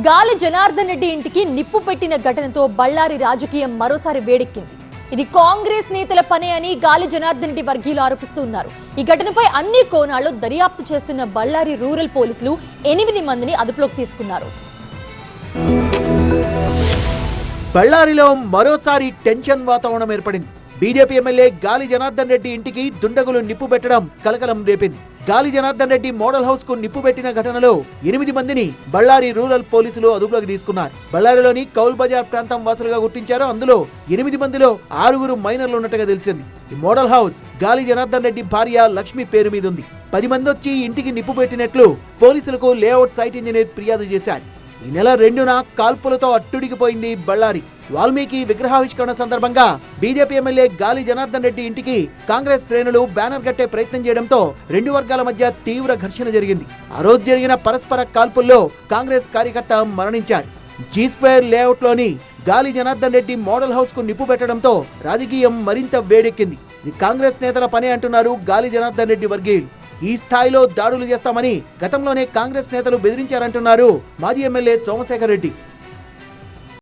గాలి జనార్దన్ రెడ్డి ఇంటికి నిప్పు పెట్టిన ఘటనతో బళ్ళారి రాజకీయం మరోసారి వేడెక్కింది. ఇది కాంగ్రెస్ నేతల పనే అని గాలి జనార్దన్ రెడ్డి వర్గీయులు ఆరోపిస్తున్నారు ఈ ఘటనపై అన్ని కోణాల్లో దర్యాప్తు చేస్తున్న బళ్ళారి రూరల్ పోలీసులు ఎనిమిది మందిని అదుపులోకి తీసుకున్నారు. బళ్ళారిలో మరోసారి టెన్షన్ వాతావరణం ఏర్పడింది. బీజేపీ ఎమ్మెల్యే గాలి జనార్దన్ రెడ్డి ఇంటికి దుండగులు నిప్పు పెట్టడం కలకలం రేపింది. గాలి జనార్దన్ రెడ్డి మోడల్ హౌస్కు నిప్పు పెట్టిన ఘటనలో ఎనిమిది మందిని బళ్ళారి రూరల్ పోలీసులు అదుపులోకి తీసుకున్నారు. బళ్ళారిలోని కౌల్ బజార్ ప్రాంతం వాసులుగా గుర్తించారు. అందులో ఎనిమిది మందిలో ఆరుగురు మైనర్లు ఉన్నట్టుగా తెలిసింది. ఈ మోడల్ హౌస్ గాలి జనార్దన్ రెడ్డి భార్య లక్ష్మి పేరు మీద ఉంది. పది మంది వచ్చి ఇంటికి నిప్పు పెట్టినట్లు పోలీసులకు లేఅవుట్ సైట్ ఇంజనీర్ ఫిర్యాదు చేశారు. ఈ నెల రెండున కాల్పులతో అట్టుడికిపోయింది బళ్ళారి. వాల్మీకి విగ్రహావిష్కరణ సందర్భంగా బీజేపీ ఎమ్మెల్యే గాలి జనార్దన్ రెడ్డి ఇంటికి కాంగ్రెస్ శ్రేణులు బ్యానర్ కట్టే ప్రయత్నం చేయడంతో రెండు వర్గాల మధ్య తీవ్ర ఘర్షణ జరిగింది. ఆ రోజు జరిగిన పరస్పర కాల్పుల్లో కాంగ్రెస్ కార్యకర్త మరణించారు. జీ స్క్వేర్ లేఅవుట్లోని గాలి జనార్దన్ రెడ్డి మోడల్ హౌస్కు నిప్పు పెట్టడంతో రాజకీయం మరింత వేడెక్కింది. ఇది కాంగ్రెస్ నేతల పని అంటున్నారు గాలి జనార్దన్ రెడ్డి వర్గీయులు. ఈ స్థాయిలో దాడులు చేస్తామని గతంలోనే కాంగ్రెస్ నేతలు బెదిరించారంటున్నారు మాజీ ఎమ్మెల్యే సోమశేఖర్ రెడ్డి.